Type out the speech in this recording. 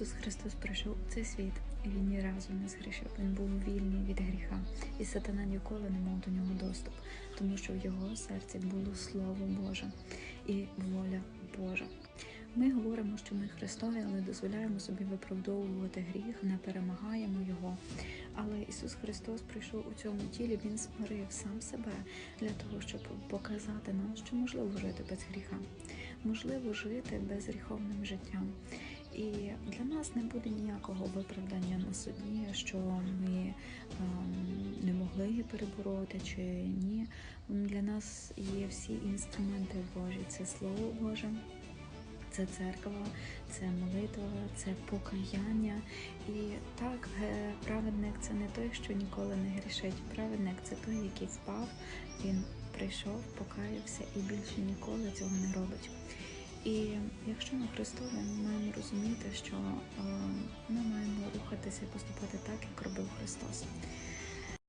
Ісус Христос прийшов у цей світ, і Він ні разу не згрішив. Він був вільний від гріха, і сатана ніколи не мав до нього доступ, тому що в його серці було Слово Боже і воля Божа. Ми говоримо, що ми Христові, але дозволяємо собі виправдовувати гріх, не перемагаємо його. Але Ісус Христос прийшов у цьому тілі, Він смирив сам себе для того, щоб показати нам, що можливо жити без гріха, можливо жити безгріховним життям. І для нас не буде ніякого виправдання на суді, що ми ем, не могли перебороти чи ні. Для нас є всі інструменти Божі. Це Слово Боже, це церква, це молитва, це покаяння. І так, праведник це не той, що ніколи не грішить. Праведник це той, який впав, він прийшов, покаявся і більше ніколи цього не робить. І якщо ми Христові, ми маємо розуміти, що е, ми маємо рухатися і поступати так, як робив Христос.